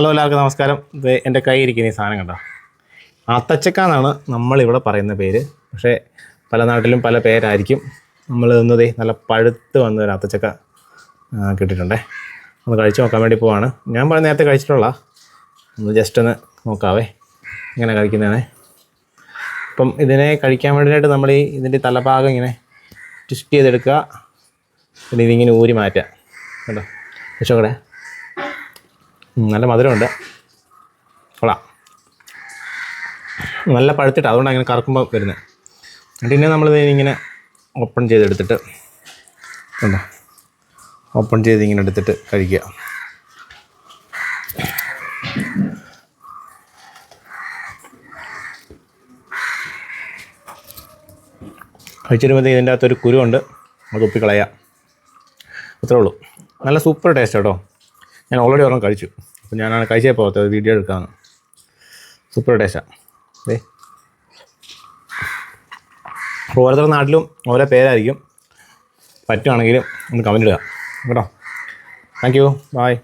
Hello എല്ലാവർക്കും നമസ്കാരം. ഇത് എന്റെ കൈ ഇരിക്കുന്ന ഈ സാധനം കണ്ടോ? ആത്തച്ചക്ക എന്നാണ് നമ്മളിവിടെ പറയുന്ന പേര്. പക്ഷേ പല നാട്ടിലും പല പേരായിരിക്കും. നമ്മൾ ഇന്നതേ നല്ല പഴുത്ത് വന്ന ഒരു ആത്തച്ചക്ക ആ, കിട്ടിയിട്ടുണ്ടേ. ഒന്ന് കഴിച്ച് നോക്കാൻ വേണ്ടി പോവാണ്. ഞാൻ പറഞ്ഞ നേരത്തെ കഴിച്ചിട്ടുള്ള ഒന്ന് ജസ്റ്റ് ഒന്ന് നോക്കാവേ. ഇങ്ങനെ കഴിക്കുന്നതാണേ. അപ്പം ഇതിനെ കഴിക്കാൻ വേണ്ടിയിട്ട് നമ്മൾ ഈ ഇതിന്റെ തലഭാഗം ഇങ്ങനെ ട്വിസ്റ്റ് ചെയ്തെടുക്കുക. പിന്നെ ഇതിങ്ങനെ ഊരി മാറ്റുക. കേട്ടോ രക്ഷോടെ നല്ല മധുരമുണ്ട്. കൊള്ളാം. നല്ല പഴുത്തിട്ട് അതുകൊണ്ട് അങ്ങനെ കറക്കുമ്പോൾ വരുന്നത് എന്നിട്ട് പിന്നെ നമ്മൾ ഇങ്ങനെ ഓപ്പൺ ചെയ്തെടുത്തിട്ട് കണ്ടോ? ഓപ്പൺ ചെയ്ത് ഇങ്ങനെ എടുത്തിട്ട് കഴിക്കുക. കഴിച്ചിരുമ്പോഴത്തേക്ക് ഇതിന്റെ അകത്തൊരു കുരുണ്ട് അത് ഉപ്പിക്കളയുക അത്രേ ഉള്ളൂ. നല്ല സൂപ്പർ ടേസ്റ്റ് കേട്ടോ. ഞാൻ ഓൾറെഡി ഒരെണ്ണം കഴിച്ചു. അപ്പോൾ ഞാനാണ് കഴിച്ചേ പോകത്തത്. വീഡിയോ എടുക്കാമെന്ന് സൂപ്പർ ടേസ്റ്റാണ് അതെ ഓരോരുത്തരുടെ നാട്ടിലും ഓരോ പേരായിരിക്കും. പറ്റുവാണെങ്കിലും ഒന്ന് കമന്റ് ഇടുക. കേട്ടോ. Thank you bye